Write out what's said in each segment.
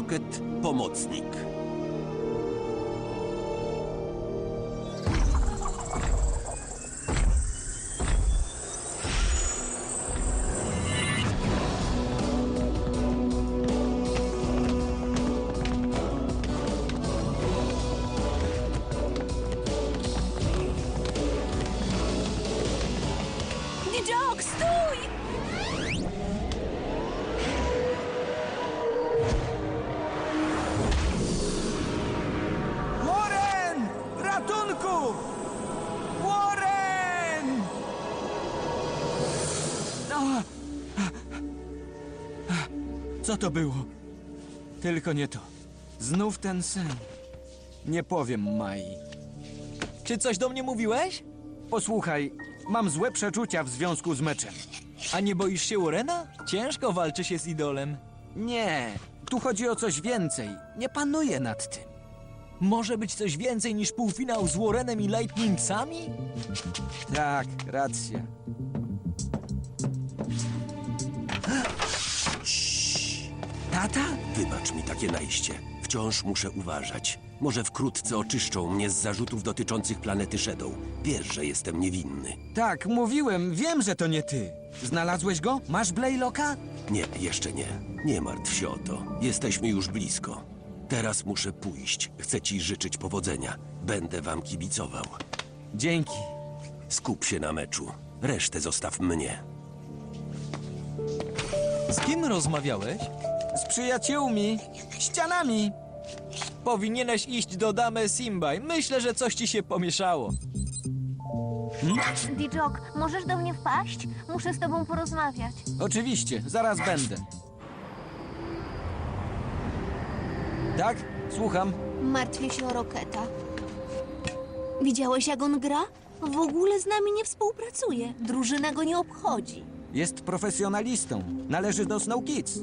Rocket Pomocnik. Co to było? Tylko nie to. Znów ten sen. Nie powiem Mai. Czy coś do mnie mówiłeś? Posłuchaj, mam złe przeczucia w związku z meczem. A nie boisz się Urena? Ciężko walczy się z idolem. Nie, tu chodzi o coś więcej. Nie panuję nad tym. Może być coś więcej niż półfinał z Warrenem i Lightningsami? Tak, racja. Tata? Wybacz mi takie najście. Wciąż muszę uważać. Może wkrótce oczyszczą mnie z zarzutów dotyczących planety Shadow. Wiesz, że jestem niewinny. Tak, mówiłem, wiem, że to nie ty. Znalazłeś go? Masz Blaylocka? Nie, jeszcze nie. Nie martw się o to. Jesteśmy już blisko. Teraz muszę pójść. Chcę ci życzyć powodzenia. Będę wam kibicował. Dzięki. Skup się na meczu. Resztę zostaw mnie. Z kim rozmawiałeś? Z przyjaciółmi, ścianami. Powinieneś iść do damy Simbaj. Myślę, że coś ci się pomieszało. Nidżok, możesz do mnie wpaść? Muszę z tobą porozmawiać. Oczywiście, zaraz będę. Tak? Słucham. Martwię się o Roketa. Widziałeś, jak on gra? W ogóle z nami nie współpracuje. Drużyna go nie obchodzi. Jest profesjonalistą. Należy do Snow Kids.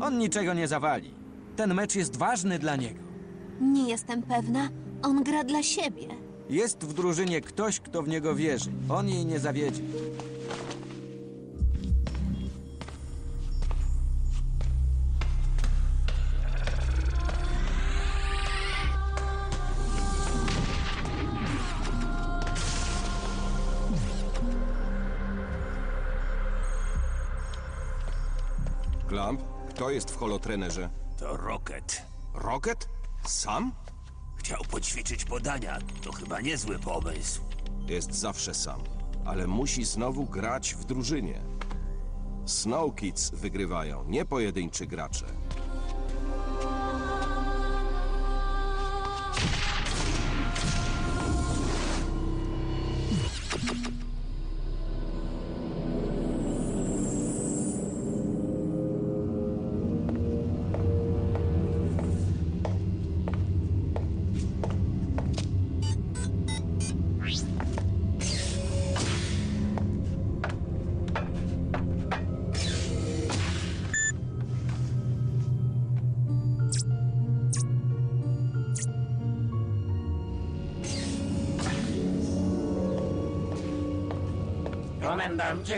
On niczego nie zawali. Ten mecz jest ważny dla niego. Nie jestem pewna. On gra dla siebie. Jest w drużynie ktoś, kto w niego wierzy. On jej nie zawiedzie. Klamp, kto jest w holotrenerze? To Rocket. Rocket? Sam? Chciał poćwiczyć podania. To chyba niezły pomysł. Jest zawsze sam, ale musi znowu grać w drużynie. Snow Kids wygrywają, nie pojedynczy gracze.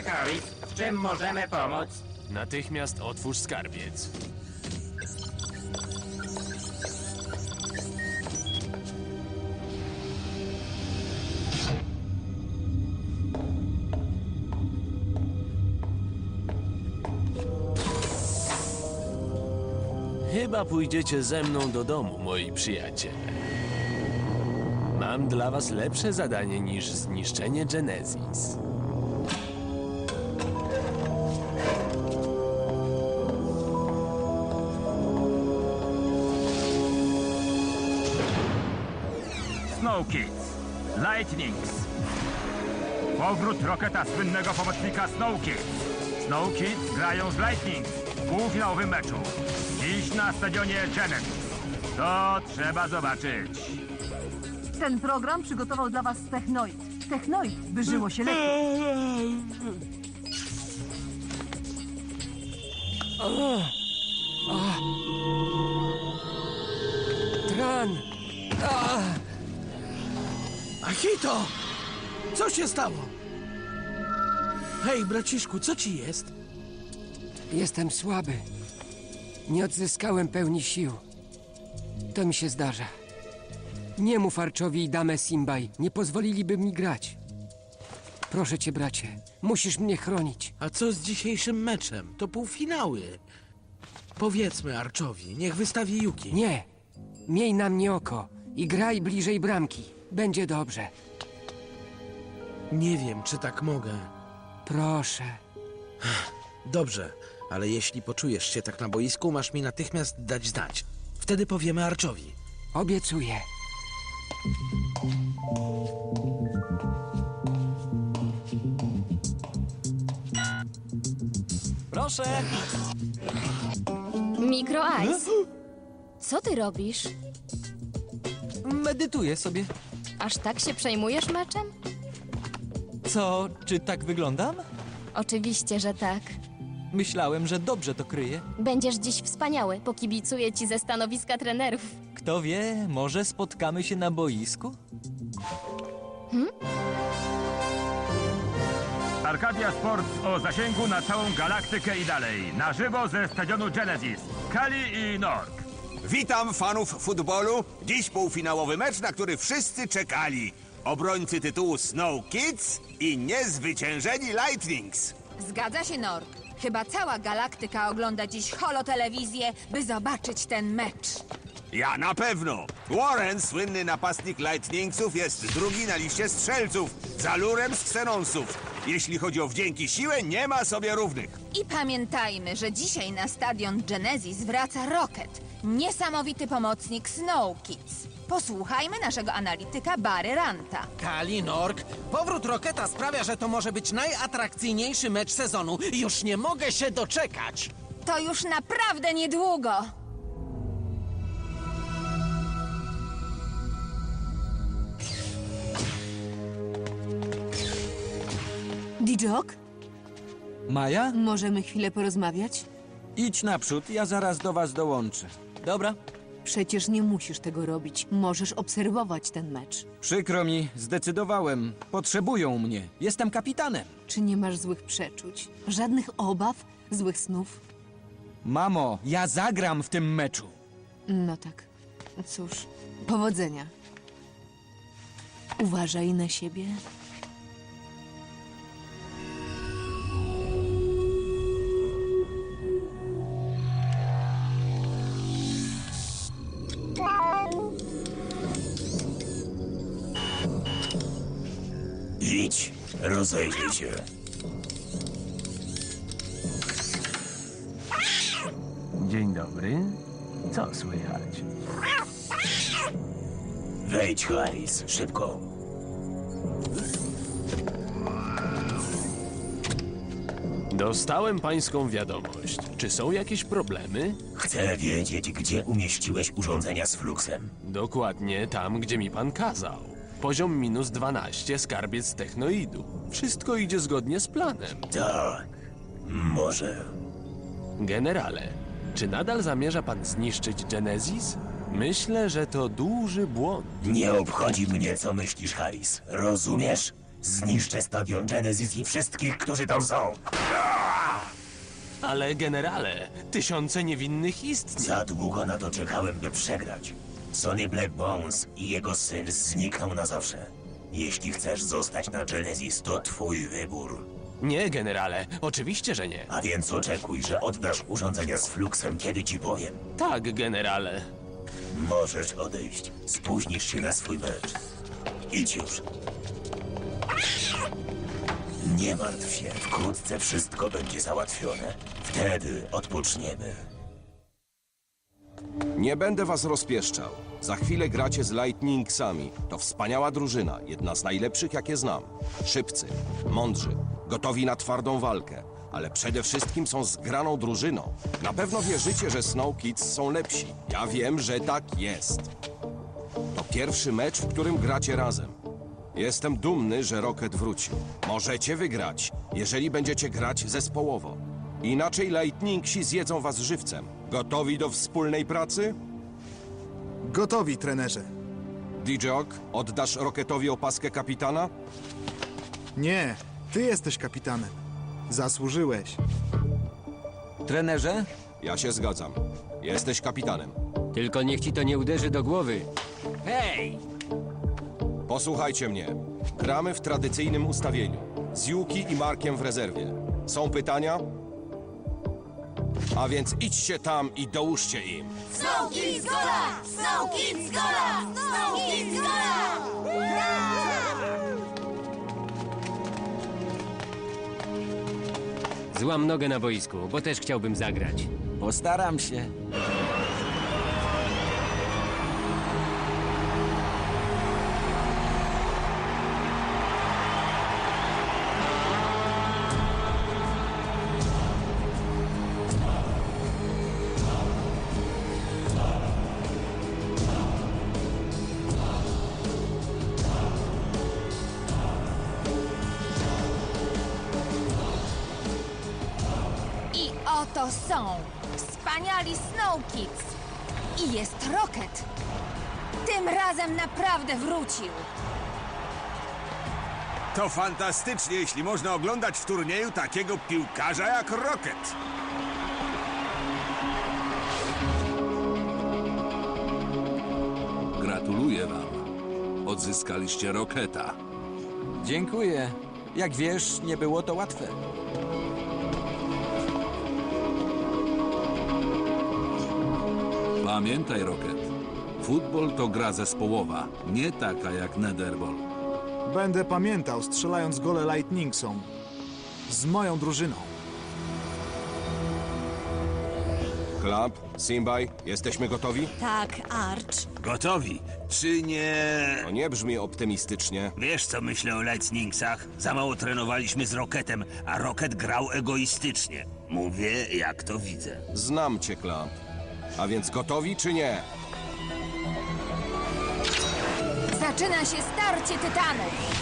Harris, w czym możemy pomóc? Natychmiast otwórz skarbiec. Chyba pójdziecie ze mną do domu, moi przyjaciele. Mam dla was lepsze zadanie niż zniszczenie Genesis. Snow Kids, Lightnings. Powrót Rocketa, słynnego pomocnika Snow Kids. Snow Kids grają z Lightnings w półfinałowym meczu. Dziś na stadionie Genesis. To trzeba zobaczyć. Ten program przygotował dla was Technoid. Technoid, by żyło się lepiej. Tran! Achito! Co się stało? Hej, braciszku, co ci jest? Jestem słaby. Nie odzyskałem pełni sił. To mi się zdarza. Nie mów Arczowi i damę Simbaj. Nie pozwoliliby mi grać. Proszę cię, bracie. Musisz mnie chronić. A co z dzisiejszym meczem? To półfinały. Powiedzmy Arczowi, niech wystawi Yuki. Nie. Miej na mnie oko i graj bliżej bramki. Będzie dobrze. Nie wiem, czy tak mogę. Proszę. Dobrze, ale jeśli poczujesz się tak na boisku, masz mi natychmiast dać znać. Wtedy powiemy Arczowi. Obiecuję. Proszę! Mikro Ice. Co ty robisz? Medytuję sobie. Aż tak się przejmujesz meczem? Co, czy tak wyglądam? Oczywiście, że tak. Myślałem, że dobrze to kryję. Będziesz dziś wspaniały. Pokibicuję ci ze stanowiska trenerów. Kto wie, może spotkamy się na boisku? Arcadia Sports o zasięgu na całą galaktykę i dalej. Na żywo ze stadionu Genesis. Kali i Nork. Witam fanów futbolu. Dziś półfinałowy mecz, na który wszyscy czekali. Obrońcy tytułu Snow Kids i niezwyciężeni Lightnings. Zgadza się, Nork. Chyba cała galaktyka ogląda dziś holotelewizję, by zobaczyć ten mecz. Ja na pewno. Warren, słynny napastnik Lightningsów, jest drugi na liście strzelców, za lurem z Xenonsów. Jeśli chodzi o wdzięki siłę, nie ma sobie równych. I pamiętajmy, że dzisiaj na stadion Genesis wraca Rocket, niesamowity pomocnik Snow Kids. Posłuchajmy naszego analityka Barry Ranta. Kali Nork, powrót Roketa sprawia, że to może być najatrakcyjniejszy mecz sezonu. Już nie mogę się doczekać. To już naprawdę niedługo. Dijok, Maja? możemy chwilę porozmawiać? Idź naprzód, ja zaraz do was dołączę. Dobra. Przecież nie musisz tego robić. Możesz obserwować ten mecz. Przykro mi, zdecydowałem. Potrzebują mnie. Jestem kapitanem. Czy nie masz złych przeczuć? Żadnych obaw? Złych snów? Mamo, ja zagram w tym meczu. No tak. Cóż, powodzenia. Uważaj na siebie. Idź, rozejrzyj się. Dzień dobry. Co słychać? Wejdź, Harris, szybko. Dostałem pańską wiadomość. Czy są jakieś problemy? Chcę wiedzieć, gdzie umieściłeś urządzenia z fluksem. Dokładnie tam, gdzie mi pan kazał. Poziom minus 12, skarbiec technoidu. Wszystko idzie zgodnie z planem. Tak, może. Generale, czy nadal zamierza pan zniszczyć Genesis? Myślę, że to duży błąd. Nie obchodzi mnie, co myślisz, Harris. Rozumiesz? Zniszczę stadion Genesis i wszystkich, którzy tam są. Ale generale, tysiące niewinnych istnień. Za długo na to czekałem, by przegrać. Sonny Black Bones i jego syn znikną na zawsze. Jeśli chcesz zostać na Genesis, to twój wybór. Nie, generale, oczywiście, że nie. A więc oczekuj, że oddasz urządzenia z fluksem, kiedy ci powiem. Tak, generale. Możesz odejść. Spóźnisz się na swój mecz. Idź już. Nie martw się, wkrótce wszystko będzie załatwione. Wtedy odpoczniemy. Nie będę was rozpieszczał. Za chwilę gracie z Lightningsami. To wspaniała drużyna, jedna z najlepszych, jakie znam. Szybcy, mądrzy, gotowi na twardą walkę, ale przede wszystkim są zgraną drużyną. Na pewno wierzycie, że Snow Kids są lepsi. Ja wiem, że tak jest. To pierwszy mecz, w którym gracie razem. Jestem dumny, że Rocket wrócił. Możecie wygrać, jeżeli będziecie grać zespołowo. Inaczej Lightningsi zjedzą was żywcem. Gotowi do wspólnej pracy? Gotowi, trenerze. Dijok, oddasz Rocketowi opaskę kapitana? Nie, ty jesteś kapitanem. Zasłużyłeś. Trenerze, Ja się zgadzam. Jesteś kapitanem. Tylko niech ci to nie uderzy do głowy. Hej! Posłuchajcie mnie. Gramy w tradycyjnym ustawieniu. Z Yuki i Markiem w rezerwie. Są pytania? A więc idźcie tam i dołóżcie im. Snow Kids Gola! Snow Kids Gola! Snow Kids Gola! Złam nogę na boisku, bo też chciałbym zagrać. Postaram się. Razem naprawdę wrócił. To fantastycznie, jeśli można oglądać w turnieju takiego piłkarza jak Rocket. Gratuluję wam. Odzyskaliście Roketa. Dziękuję. Jak wiesz, nie było to łatwe. Pamiętaj, Rocket. Futbol to gra zespołowa, nie taka jak Netherball. Będę pamiętał, strzelając gole Lightningsom. Z moją drużyną. Clamp, Simbaj, jesteśmy gotowi? Tak, Arch. Gotowi. Czy nie... To nie brzmi optymistycznie. Wiesz, co myślę o Lightningsach? Za mało trenowaliśmy z Rocketem, a Rocket grał egoistycznie. Mówię, jak to widzę. Znam cię, Clamp. A więc gotowi czy nie? Zaczyna się starcie tytanów.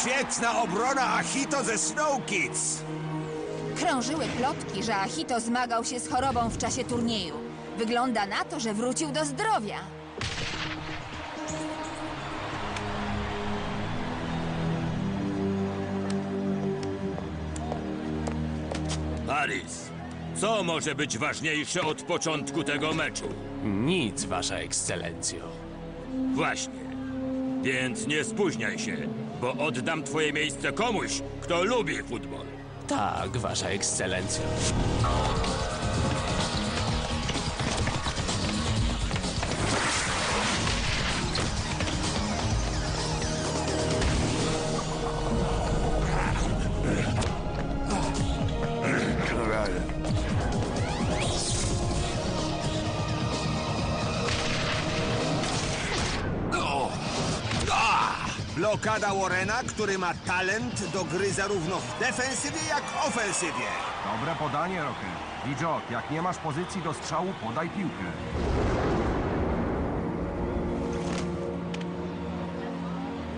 Świetna obrona Achito ze Snow Kids. Krążyły plotki, że Achito zmagał się z chorobą w czasie turnieju. Wygląda na to, że wrócił do zdrowia. Paris, co może być ważniejsze od początku tego meczu? Nic, wasza ekscelencjo. Właśnie. Więc nie spóźniaj się, bo oddam twoje miejsce komuś, kto lubi futbol. Tak, wasza ekscelencjo. Blokada Warrena, który ma talent do gry zarówno w defensywie, jak ofensywie. Dobre podanie, Rocket. Dijok, jak nie masz pozycji do strzału, podaj piłkę.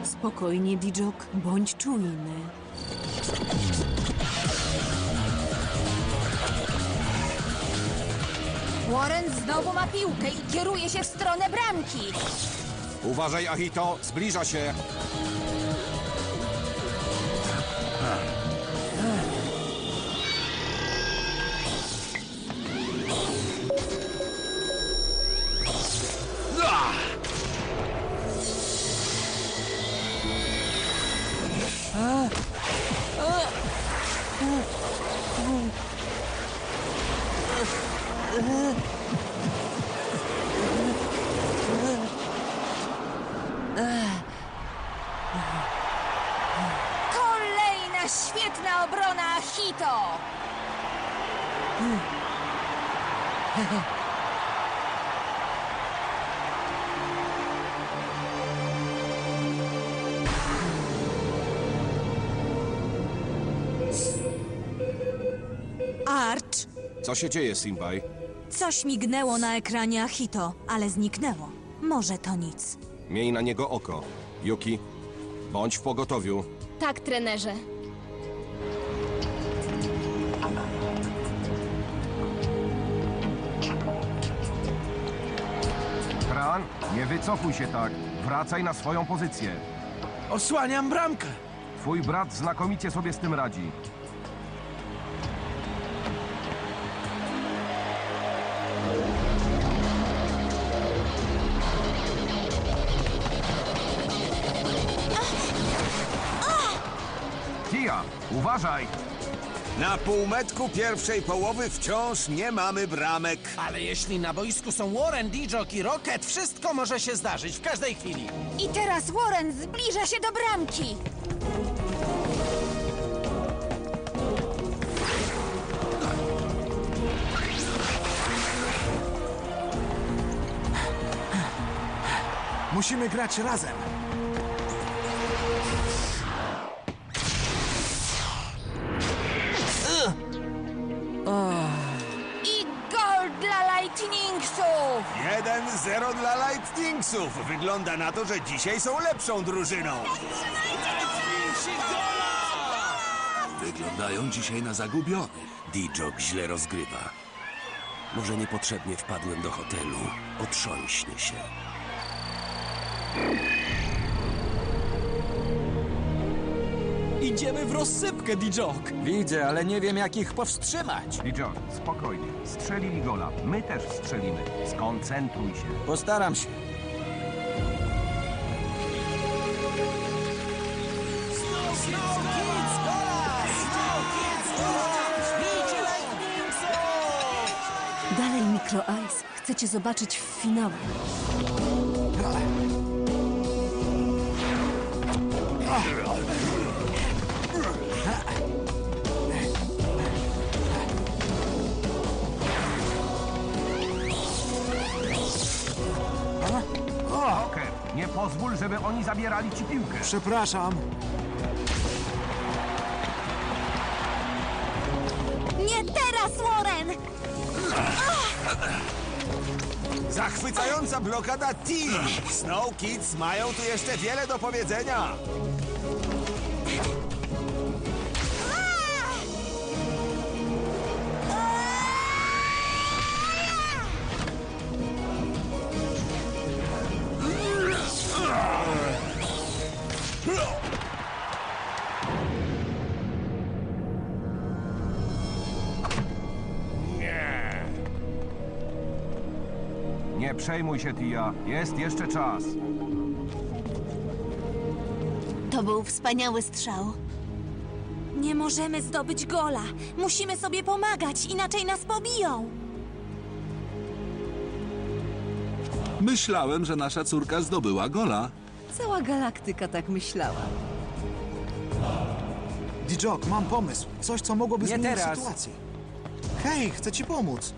Spokojnie, Dijok, bądź czujny. Warren znowu ma piłkę i kieruje się w stronę bramki. Uważaj, Achito, zbliża się. Achito. Arch, Co się dzieje, Simbaj? coś mignęło na ekranie Achito, ale zniknęło. Może to nic. Miej na niego oko. Yuki, bądź w pogotowiu. Tak, trenerze. Nie wycofuj się tak. Wracaj na swoją pozycję. Osłaniam bramkę. Twój brat znakomicie sobie z tym radzi. Tia, uważaj! Na półmetku pierwszej połowy wciąż nie mamy bramek. Ale jeśli na boisku są Warren, Dijok i Rocket, wszystko może się zdarzyć w każdej chwili. I teraz Warren zbliża się do bramki. Musimy grać razem. 1-0 dla Lightningsów. Wygląda na to, że dzisiaj są lepszą drużyną. Wyglądają dzisiaj na zagubionych. Dijok źle rozgrywa. Może niepotrzebnie wpadłem do hotelu. Otrząśnie się. Idziemy w rozsypkę, Dijok. Widzę, ale nie wiem, jak ich powstrzymać. Dijon, spokojnie. Strzelili gola. My też strzelimy. Skoncentruj się. Postaram się. Dalej Micro Ice. Chcecie zobaczyć w finale. Rocker, pozwól, żeby oni zabierali ci piłkę. Przepraszam. Nie teraz, Warren! Zachwycająca blokada Team. Snow Kids mają tu jeszcze wiele do powiedzenia. Przejmuj się, Tia. Jest jeszcze czas. To był wspaniały strzał. Nie możemy zdobyć gola. Musimy sobie pomagać, inaczej nas pobiją. Myślałem, że nasza córka zdobyła gola. Cała galaktyka tak myślała. Dijok, mam pomysł. Coś, co mogłoby Nie zmienić teraz. sytuację. Hej, chcę ci pomóc.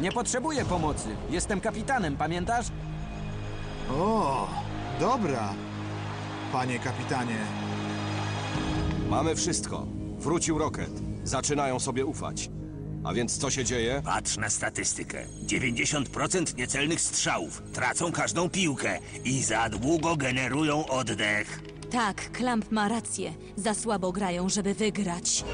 Nie potrzebuję pomocy. Jestem kapitanem, pamiętasz? O, dobra. Panie kapitanie. Mamy wszystko. Wrócił Rocket. Zaczynają sobie ufać. A więc co się dzieje? Patrz na statystykę. 90% niecelnych strzałów. Tracą każdą piłkę i za długo generują oddech. Tak, Klamp ma rację. Za słabo grają, żeby wygrać.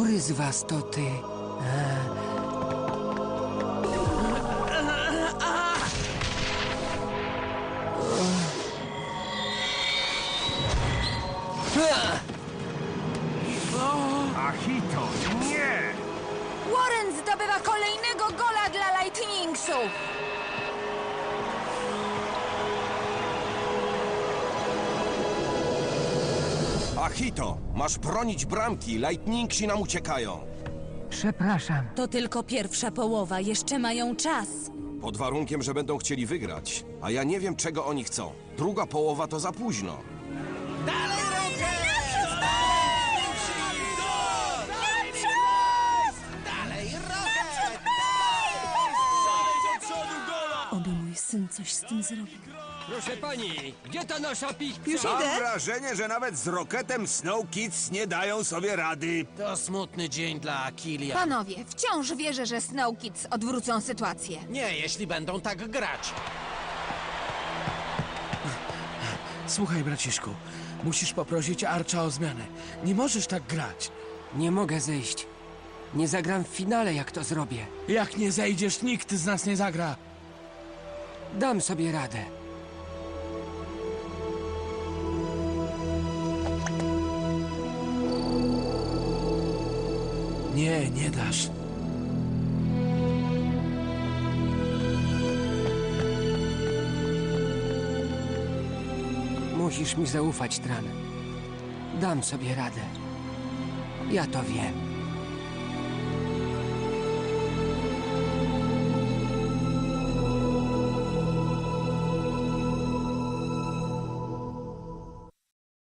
Który z was to ty? Achito, Achito, masz bronić bramki. Lightningsi nam uciekają. Przepraszam. To tylko pierwsza połowa, jeszcze mają czas. Pod warunkiem, że będą chcieli wygrać. A ja nie wiem, czego oni chcą. Druga połowa to za późno. Oby mój syn coś z tym zrobił. Proszę pani, gdzie ta nasza pizza? Mam wrażenie, że nawet z Rocketem Snow Kids nie dają sobie rady. To smutny dzień dla Kilian. Panowie, wciąż wierzę, że Snow Kids odwrócą sytuację. Nie, jeśli będą tak grać. Słuchaj, braciszku, musisz poprosić Archa o zmianę. Nie możesz tak grać. Nie mogę zejść. Nie zagram w finale, jak to zrobię. Jak nie zejdziesz, nikt z nas nie zagra. Dam sobie radę. Nie, nie dasz. Musisz mi zaufać, Tran. Dam sobie radę. Ja to wiem.